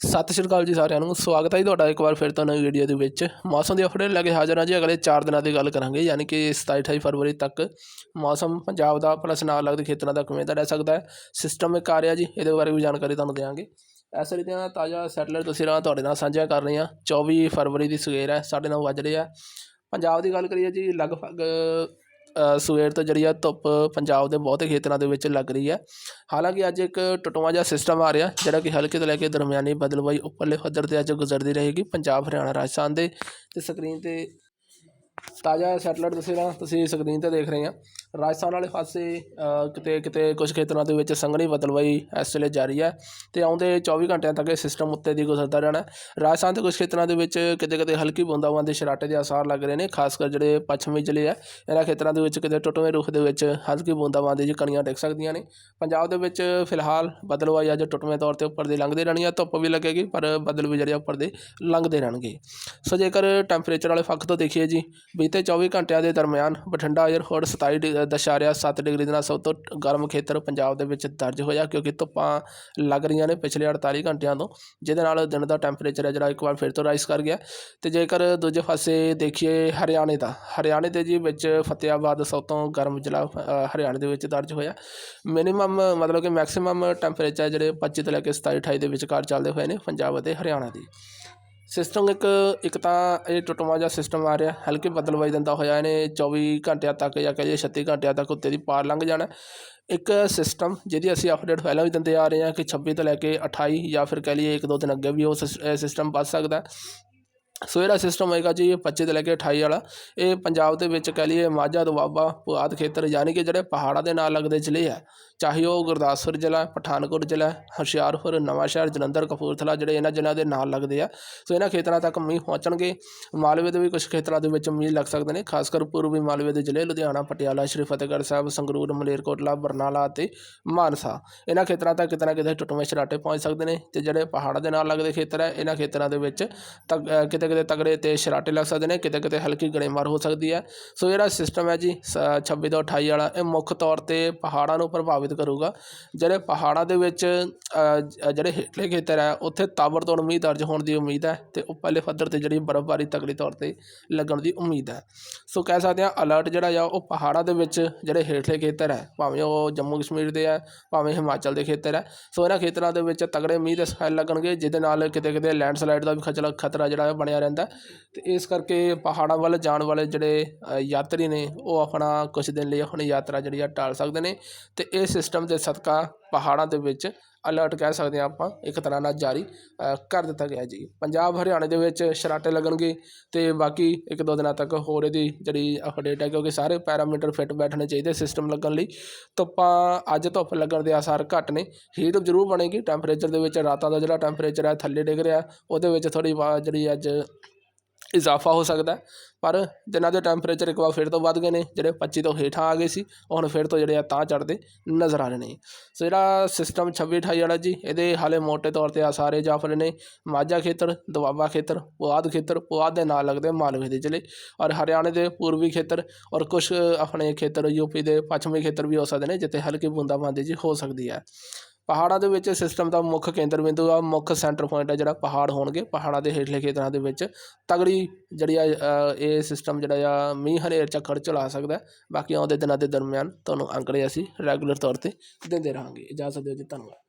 ਸਤਿ ਸ਼੍ਰੀ ਅਕਾਲ ਜੀ ਸਾਰਿਆਂ ਨੂੰ, ਸਵਾਗਤ ਹੈ ਜੀ ਤੁਹਾਡਾ ਇੱਕ ਵਾਰ ਫਿਰ ਤੋਂ ਨਵੀਂ ਵੀਡੀਓ ਦੇ ਵਿੱਚ। ਮੌਸਮ ਦੀ ਅਪਡੇਟ ਲੈ ਕੇ ਹਾਜ਼ਰ ਹਾਂ ਜੀ, ਅਗਲੇ 4 ਦਿਨਾਂ ਦੀ ਗੱਲ ਕਰਾਂਗੇ, ਯਾਨੀ ਕਿ 27 28 ਫਰਵਰੀ ਤੱਕ ਮੌਸਮ ਪੰਜਾਬ ਦਾ ਪਲਸ ਨਾਲ ਲੱਗਦੇ ਖੇਤਰਾਂ ਦਾ ਕਿਵੇਂ ਦਾ ਰਹਿ ਸਕਦਾ ਹੈ ਸਿਸਟਮ ਇੱਕ ਆ ਰਿਹਾ ਜੀ, ਇਹਦੇ ਬਾਰੇ ਵੀ ਜਾਣਕਾਰੀ ਤੁਹਾਨੂੰ ਦੇਵਾਂਗੇ। ਇਸ ਵੇਲੇ ਦੀਆਂ ਤਾਜ਼ਾ ਸੈਟਲਾਈਟ ਤਸਵੀਰਾਂ ਤੁਹਾਡੇ ਨਾਲ ਸਾਂਝੀਆਂ ਕਰ ਰਹੇ ਹਾਂ 24 ਫਰਵਰੀ ਦੀ ਸਵੇਰ ਹੈ, ਸਾਢੇ ਨੌ ਵੱਜ ਰਹੇ ਪੰਜਾਬ ਦੀ ਗੱਲ ਕਰੀਏ ਜੀ, ਲਗਭਗ ਸਵੇਰ ਤੋਂ ਜਿਹੜੀ ਆ ਧੁੱਪ ਪੰਜਾਬ ਦੇ ਬਹੁਤੇ ਖੇਤਰਾਂ ਦੇ ਵਿੱਚ ਲੱਗ ਰਹੀ ਹੈ। ਹਾਲਾਂਕਿ ਅੱਜ ਇੱਕ ਟਟੂਆ ਜਿਹਾ ਸਿਸਟਮ ਆ ਰਿਹਾ, ਜਿਹੜਾ ਕਿ ਹਲਕੇ ਤੋਂ ਲੈ ਕੇ ਦਰਮਿਆਨੀ ਬਦਲਵਾਈ ਉੱਪਰਲੇ ਪੱਧਰ ਤੇ ਅੱਜ ਗੁਜ਼ਰਦੀ ਰਹੇਗੀ ਪੰਜਾਬ, ਹਰਿਆਣਾ, ਰਾਜਸਥਾਨ ਦੇ ਤੇ ਸਕਰੀਨ ਤੇ ਤਾਜ਼ਾ ਸੈਟਲਾਈਟ ਤਸਵੀਰਾਂ ਤੁਸੀਂ ਸਕਰੀਨ ਤੇ ਦੇਖ ਰਹੇ ਆ। ਰਾਜਸਥਾਨ ਵਾਲੇ ਪਾਸੇ ਕਿਤੇ ਕਿਤੇ ਕੁਝ ਖੇਤਰਾਂ ਦੇ ਵਿੱਚ ਸੰਘਣੀ ਬਦਲਵਾਈ ਇਸ ਵੇਲੇ ਜਾਰੀ ਹੈ ਤੇ ਆਉਂਦੇ 24 ਘੰਟਿਆਂ ਤੱਕ ਇਹ ਸਿਸਟਮ ਉੱਤੇ ਦੀ ਗੁਜ਼ਰਦਾ ਰਹਿਣਾ ਰਾਜਸਥਾਨ ਦੇ ਕੁਝ ਖੇਤਰਾਂ ਦੇ ਵਿੱਚ ਕਿਤੇ ਕਿਤੇ ਹਲਕੀ ਬੂੰਦਾਬਾਂਦੀ ਸ਼ਰਾਟੇ ਦੇ ਆਸਾਰ ਲੱਗ ਰਹੇ ਨੇ, ਖਾਸ ਕਰ ਜਿਹੜੇ ਪੱਛਮੀ ਜ਼ਿਲ੍ਹੇ ਆ, ਇਹਨਾਂ ਖੇਤਰਾਂ ਦੇ ਵਿੱਚ ਕਿਤੇ ਟੁੱਟਵੇਂ ਰੁੱਖ ਦੇ ਵਿੱਚ ਹਲਕੀ ਬੂੰਦਾਬਾਂਦੀ ਜੀ ਕਣੀਆਂ ਡਿੱਗ ਸਕਦੀਆਂ ਨੇ। ਪੰਜਾਬ ਦੇ ਵਿੱਚ ਫਿਲਹਾਲ ਬਦਲਵਾਈ ਅੱਜ ਟੁੱਟਵੇਂ ਤੌਰ ਤੇ ਉੱਪਰ ਦੀ ਲੰਘਦੇ ਰਹਿਣੀ ਆ, ਧੁੱਪ ਵੀ ਲੱਗੇਗੀ, ਪਰ ਬਦਲ ਵੀ ਜਿਹੜੇ ਆ, ਉੱਪਰ ਦੇ ਲੰਘਦੇ ਰਹਿਣਗੇ। ਸੋ ਜੇਕਰ ਟੈਂਪਰੇਚਰ ਵਾਲੇ ਫੱਕ ਤੋਂ ਦੇਖੀਏ ਜੀ ਬੀਤੇ 24 ਘੰਟਿਆਂ ਦੇ ਦਰਮਿਆਨ ਬਠਿੰਡਾ ਏਅਰਪੋਰਟ 27 ਡਿ- ਦਸ਼ਾਰਿਆ 7 ਡਿਗਰੀ ਦੇ ਨਾਲ ਸਭ ਤੋਂ ਗਰਮ ਖੇਤਰ ਪੰਜਾਬ ਦੇ ਵਿੱਚ ਦਰਜ ਹੋਇਆ ਕਿਉਂਕਿ ਧੁੱਪਾਂ ਲੱਗ ਰਹੀਆਂ ਨੇ ਪਿਛਲੇ 48 ਘੰਟਿਆਂ ਤੋਂ, ਜਿਹਦੇ ਨਾਲ ਦਿਨ ਦਾ ਟੈਂਪਰੇਚਰ ਹੈ ਜਿਹੜਾ ਇੱਕ ਵਾਰ ਫਿਰ ਤੋਂ ਰਾਈਜ਼ ਕਰ ਗਿਆ। ਤੇ ਜੇਕਰ ਦੂਜੇ ਪਾਸੇ ਦੇਖੀਏ ਹਰਿਆਣੇ ਦਾ, ਹਰਿਆਣੇ ਦੇ ਜੀ ਵਿੱਚ ਫਤਿਆਬਾਦ ਸਭ ਤੋਂ ਗਰਮ ਜ਼ਿਲ੍ਹਾ ਹਰਿਆਣੇ ਦੇ ਵਿੱਚ ਦਰਜ ਹੋਇਆ। ਮਿਨੀਮਮ ਮਤਲਬ ਕਿ ਮੈਕਸਿਮਮ ਟੈਂਪਰੇਚਰ ਜਿਹੜੇ 25 ਤੋਂ ਲੈ ਕੇ 27 28 ਦੇ ਵਿਚਕਾਰ ਚੱਲਦੇ ਹੋਏ ਨੇ ਪੰਜਾਬ ਅਤੇ ਹਰਿਆਣਾ ਦੀ। ਸਿਸਟਮ ਇੱਕ ਇੱਕ ਤਾਂ ਇਹ ਟੁੱਟਵਾਂ ਜਿਹਾ ਸਿਸਟਮ ਆ ਰਿਹਾ, ਹਲਕੇ ਬਦਲਵਾਈ ਦਿੰਦਾ ਹੋਇਆ, ਇਹਨੇ 24 ਘੰਟਿਆਂ ਤੱਕ ਜਾਂ ਕਹੀਏ 36 ਘੰਟਿਆਂ ਤੱਕ ਉੱਤੇ ਦੀ ਪਾਰ ਲੰਘ ਜਾਣਾ। ਇੱਕ ਸਿਸਟਮ ਜਿਹਦੀ ਅਸੀਂ ਅਪਡੇਟ ਪਹਿਲਾਂ ਵੀ ਦਿੰਦੇ ਆ ਰਹੇ ਹਾਂ ਕਿ 26 ਤੋਂ ਲੈ ਕੇ 28 ਜਾਂ ਫਿਰ ਕਹਿ ਲਈਏ ਇੱਕ ਦੋ ਦਿਨ ਅੱਗੇ ਵੀ ਉਹ ਸਿਸਟਮ ਵੱਧ ਸਕਦਾ ਸੋ ਜਿਹੜਾ ਸਿਸਟਮ ਹੋਏਗਾ ਜੀ ਇਹ 25 ਤੋਂ ਲੈ ਕੇ 28 ਵਾਲਾ। ਇਹ ਪੰਜਾਬ ਦੇ ਵਿੱਚ ਕਹਿ ਲਈਏ ਮਾਝਾ ਦੁਆਬਾ ਪੁਆਧ ਖੇਤਰ, ਯਾਨੀ ਕਿ ਜਿਹੜੇ ਪਹਾੜਾਂ ਦੇ ਨਾਲ ਲੱਗਦੇ ਜ਼ਿਲ੍ਹੇ ਆ। ਚਾਹੇ ਉਹ ਗੁਰਦਾਸਪੁਰ ਜ਼ਿਲ੍ਹਾ, ਪਠਾਨਕੋਟ ਜ਼ਿਲ੍ਹਾ, ਹੁਸ਼ਿਆਰਪੁਰ, ਨਵਾਂਸ਼ਹਿਰ, ਜਲੰਧਰ, ਕਪੂਰਥਲਾ ਜਿਹੜੇ ਇਹਨਾਂ ਜ਼ਿਲ੍ਹਿਆਂ ਦੇ ਨਾਲ ਲੱਗਦੇ ਆ। ਸੋ ਇਹਨਾਂ ਖੇਤਰਾਂ ਤੱਕ ਮੀਂਹ ਪਹੁੰਚਣਗੇ। ਮਾਲਵੇ ਦੇ ਵੀ ਕੁਝ ਖੇਤਰਾਂ ਦੇ ਵਿੱਚ ਮੀਂਹ ਲੱਗ ਸਕਦੇ ਨੇ, ਖਾਸ ਕਰ ਪੂਰਬੀ ਮਾਲਵੇ ਦੇ ਜ਼ਿਲ੍ਹੇ ਲੁਧਿਆਣਾ, ਪਟਿਆਲਾ, ਸ਼੍ਰੀ ਫਤਿਹਗੜ੍ਹ ਸਾਹਿਬ, ਸੰਗਰੂਰ, ਮਲੇਰਕੋਟਲਾ, ਬਰਨਾਲਾ ਅਤੇ ਮਾਨਸਾ। ਇਹਨਾਂ ਖੇਤਰਾਂ ਤੱਕ ਕਿਤੇ ਨਾ ਕਿਤੇ ਟੁੱਟਵੇਂ ਛਰਾਟੇ ਪਹੁੰਚ ਸਕਦੇ ਨੇ ਤੇ ਜਿਹੜੇ ਪਹਾੜਾਂ ਦੇ ਨਾਲ ਲੱਗਦੇ ਖੇਤਰ ਹੈ, ਇਹਨਾਂ ਖੇਤਰਾਂ ਦੇ ਵਿੱਚ ਤਗ- ਕਿਤੇ ਕਿਤੇ ਤਗੜੇ ਤੇ ਛਰਾਟੇ ਲੱਗ ਸਕਦੇ ਨੇ, ਕਿਤੇ ਕਿਤੇ ਹਲਕੀ ਗੜੇਮਾਰ ਹੋ ਸਕਦੀ ਹੈ। ਸੋ ਜਿਹੜਾ ਸਿਸਟਮ ਹੈ ਜੀ, ਸ- 26 ਤੋਂ 28 ਵਾਲਾ। ਇਹ ਮੁੱਖ ਤੌਰ ਤੇ ਪਹਾੜਾਂ ਨੂੰ ਪ੍ਰਭਾਵਿਤ ਕਰੂਗਾ। ਜਿਹੜੇ ਪਹਾੜਾਂ ਦੇ ਵਿੱਚ ਜਿਹੜੇ ਹੇਠਲੇ ਖੇਤਰ ਹੈ, ਉੱਥੇ ਤਾਬੜਤੋੜ ਮੀਂਹ ਦਰਜ ਹੋਣ ਦੀ ਉਮੀਦ ਹੈ ਤੇ ਉੱਪਰਲੇ ਪੱਧਰ ਤੇ ਜਿਹੜੀ ਬਰਫ਼ਬਾਰੀ ਤਕੜੀ ਤੌਰ ਤੇ ਲੱਗਣ ਦੀ ਉਮੀਦ ਹੈ। ਸੋ ਕਹਿ ਸਕਦੇ ਹਾਂ ਅਲਰਟ ਜਿਹੜਾ ਆ, ਉਹ ਪਹਾੜਾਂ ਦੇ ਵਿੱਚ ਜਿਹੜੇ ਹੇਠਲੇ ਖੇਤਰ ਹੈ, ਭਾਵੇਂ ਉਹ ਜੰਮੂ ਕਸ਼ਮੀਰ ਦੇ ਹੈ, ਭਾਵੇਂ ਹਿਮਾਚਲ ਦੇ ਖੇਤਰ ਹੈ, ਸੋ ਇਹਨਾਂ ਖੇਤਰਾਂ ਦੇ ਵਿੱਚ ਤਗੜੇ ਮੀਂਹ ਦੇ ਸਪੈਲ ਲੱਗਣਗੇ, ਜਿਹਦੇ ਨਾਲ ਕਿਤੇ ਕਿਤੇ ਲੈਂਡਸਲਾਈਡ ਦਾ ਵੀ ਖਚਲਾ, ਖਤਰਾ ਜਿਹੜਾ ਬਣਿਆ ਰਹਿੰਦਾ ਹੈ। ਤੇ ਇਸ ਕਰਕੇ ਪਹਾੜਾਂ ਵੱਲ ਜਾਣ ਵਾਲੇ ਜਿਹੜੇ ਯਾਤਰੀ ਨੇ, ਉਹ ਆਪਣਾ ਕੁਝ ਦਿਨ ਲਈ ਆਪਣੀ ਯਾਤਰਾ ਜਿਹੜੀ ਆ, ਟਾਲ ਸਕਦੇ ਨੇ। ਤੇ ਇਸ ਸਿਸਟਮ ਦੇ ਸਦਕਾ ਪਹਾੜਾਂ ਦੇ ਵਿੱਚ ਅਲਰਟ ਕਹਿ ਸਕਦੇ ਹਾਂ ਆਪਾਂ, ਇੱਕ ਤਰ੍ਹਾਂ ਨਾਲ ਜਾਰੀ ਕਰ ਦਿੱਤਾ ਗਿਆ ਜੀ। ਪੰਜਾਬ ਹਰਿਆਣੇ ਦੇ ਵਿੱਚ ਸ਼ਰਾਟੇ ਲੱਗਣਗੇ ਤੇ ਬਾਕੀ ਇੱਕ ਦੋ ਦਿਨਾਂ ਤੱਕ ਹੋਰ ਇਹਦੀ ਜਿਹੜੀ ਅਪਡੇਟ ਹੈ, ਕਿਉਂਕਿ ਸਾਰੇ ਪੈਰਾਮੀਟਰ ਫਿੱਟ ਬੈਠਣੇ ਚਾਹੀਦੇ ਸਿਸਟਮ ਲੱਗਣ ਲਈ। ਧੁੱਪਾਂ ਅੱਜ ਧੁੱਪ ਲੱਗਣ ਦੇ ਆਸਾਰ ਘੱਟ ਨੇ। ਹੀਟ ਜ਼ਰੂਰ ਬਣੇਗੀ। ਟੈਂਪਰੇਚਰ ਦੇ ਵਿੱਚ ਰਾਤਾਂ ਦਾ ਜਿਹੜਾ ਟੈਂਪਰੇਚਰ ਹੈ, ਥੱਲੇ ਡਿੱਗ ਰਿਹਾ। ਉਹਦੇ ਵਿੱਚ ਥੋੜੀ ਜਿਹੜੀ ਅੱਜ ਇਜ਼ਾਫਾ ਹੋ ਸਕਦਾ ਪਰ ਦਿਨਾਂ ਦੇ ਟੈਂਪਰੇਚਰ ਇੱਕ ਵਾਰ ਫਿਰ ਤੋਂ ਵੱਧ ਗਏ ਨੇ, ਜਿਹੜੇ 25 ਤੋਂ ਹੇਠਾਂ ਆ ਗਏ ਸੀ, ਉਹ ਹੁਣ ਫਿਰ ਤੋਂ ਜਿਹੜੇ ਆ ਤਾਂ ਚੜ੍ਹਦੇ ਨਜ਼ਰ ਆ ਰਹੇ ਨੇ। ਸੋ ਜਿਹੜਾ ਸਿਸਟਮ 26 28 ਵਾਲਾ ਜੀ, ਇਹਦੇ ਹਾਲੇ ਮੋਟੇ ਤੌਰ ਤੇ ਆਸਾਰੇ ਜਾਫਰ ਨੇ। ਮਾਝਾ ਖੇਤਰ, ਦੁਆਬਾ ਖੇਤਰ, ਪੁਆਧ ਖੇਤਰ, ਪੁਆਧ ਦੇ ਨਾਲ ਲੱਗਦੇ ਮਾਲਵੇ ਦੇ ਜ਼ਿਲ੍ਹੇ। ਔਰ ਹਰਿਆਣੇ ਦੇ ਪੂਰਬੀ ਖੇਤਰ ਔਰ ਕੁਝ ਆਪਣੇ ਖੇਤਰ ਯੂਪੀ ਦੇ ਪੱਛਮੀ ਖੇਤਰ ਵੀ ਹੋ ਸਕਦੇ ਨੇ, ਜਿੱਥੇ ਹਲਕੀ ਬੂੰਦਾਬਾਂਦੀ ਜੀ ਹੋ ਸਕਦੀ ਹੈ। ਪਹਾੜਾਂ ਦੇ ਵਿੱਚ ਸਿਸਟਮ ਦਾ ਮੁੱਖ ਕੇਂਦਰ ਬਿੰਦੂ ਆ, ਮੁੱਖ ਸੈਂਟਰ ਪੁਆਇੰਟ ਆ ਜਿਹੜਾ ਪਹਾੜ ਹੋਣਗੇ, ਪਹਾੜਾਂ ਦੇ ਹੇਠਲੇ ਖੇਤਰਾਂ ਦੇ ਵਿੱਚ। ਤਗੜੀ ਜਿਹੜੀ ਆ ਇਹ ਸਿਸਟਮ ਜਿਹੜਾ ਆ, ਮੀਂਹ ਹਨੇਰ ਝੱਖੜ ਚਲਾ ਸਕਦਾ ਬਾਕੀ ਆਉਂਦੇ ਦਿਨਾਂ ਦੇ ਦਰਮਿਆਨ ਤੁਹਾਨੂੰ ਅੰਕੜੇ ਅਸੀਂ ਰੈਗੂਲਰ ਤੌਰ ਤੇ ਦਿੰਦੇ ਰਹਾਂਗੇ। ਇਜਾਜ਼ਤ ਦਿਓ ਜੀ, ਧੰਨਵਾਦ।